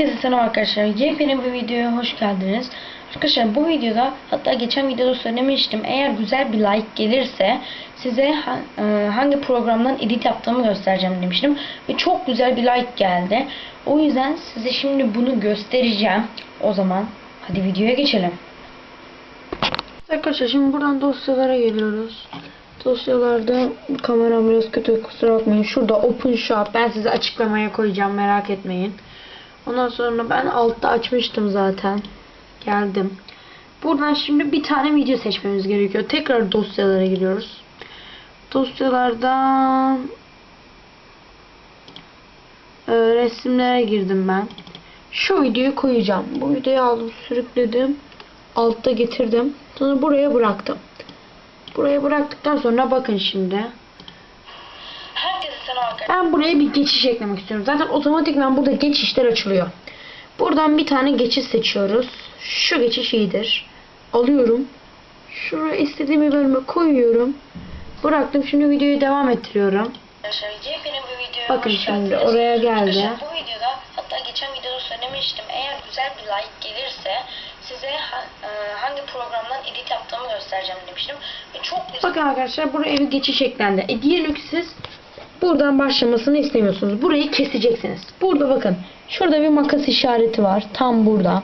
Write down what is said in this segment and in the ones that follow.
Herkese selam arkadaşlar. Yepyeni bir videoya hoş geldiniz. Arkadaşlar bu videoda hatta geçen videoda söylemiştim. Eğer güzel bir like gelirse size e, hangi programdan edit yaptığımı göstereceğim demiştim. Ve çok güzel bir like geldi. O yüzden size şimdi bunu göstereceğim. O zaman hadi videoya geçelim. Arkadaşlar şimdi buradan dosyalara geliyoruz. Dosyalarda kameram biraz kötü kusura bakmayın. Şurada Open Shop ben size açıklamaya koyacağım merak etmeyin. Ondan sonra ben altta açmıştım zaten. Geldim. Buradan şimdi bir tane video seçmemiz gerekiyor. Tekrar dosyalara giriyoruz. Dosyalardan e, resimlere girdim ben. Şu videoyu koyacağım. Bu videoyu aldım sürükledim. Altta getirdim. Sonra buraya bıraktım. Buraya bıraktıktan sonra bakın şimdi. Ben buraya bir geçiş eklemek istiyorum. Zaten otomatikman burada geçişler açılıyor. Buradan bir tane geçiş seçiyoruz. Şu geçiş iyidir. Alıyorum. Şuraya istediğim bir bölüme koyuyorum. Bıraktım. Şimdi videoyu devam ettiriyorum. Bakın şimdi oraya geldi. Bu videoda hatta geçen videoda söylemiştim. Eğer güzel bir like gelirse size e, hangi programdan edit yaptığımı göstereceğim demiştim. Ve çok güzel Bakın arkadaşlar buraya bir geçiş eklendi. E diyelim ki siz buradan başlamasını istemiyorsunuz. Burayı keseceksiniz. Burada bakın. Şurada bir makas işareti var. Tam burada.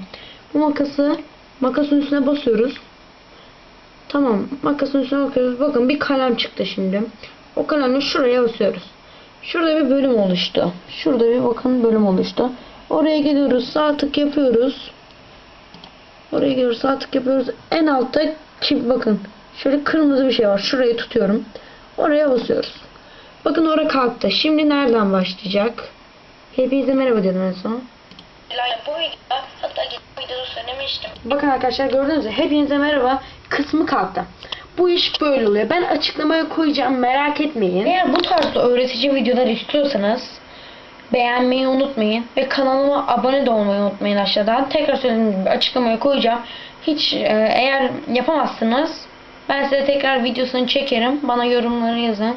Bu makası makasın üstüne basıyoruz. Tamam. Makasın üstüne bakıyoruz. Bakın bir kalem çıktı şimdi. O kalemle şuraya basıyoruz. Şurada bir bölüm oluştu. Şurada bir bakın bölüm oluştu. Oraya geliyoruz. Sağ tık yapıyoruz. Oraya geliyoruz. Sağ tık yapıyoruz. En altta çift bakın. Şöyle kırmızı bir şey var. Şurayı tutuyorum. Oraya basıyoruz. Bakın oraya kalktı. Şimdi nereden başlayacak? Hepinize merhaba dedim en son. Bakın arkadaşlar gördünüz mü? Hepinize merhaba kısmı kalktı. Bu iş böyle oluyor. Ben açıklamaya koyacağım merak etmeyin. Eğer bu tarzda öğretici videolar istiyorsanız beğenmeyi unutmayın ve kanalıma abone de olmayı unutmayın aşağıdan. Tekrar söylediğim gibi açıklamaya koyacağım. Hiç e, eğer yapamazsınız ben size tekrar videosunu çekerim. Bana yorumları yazın.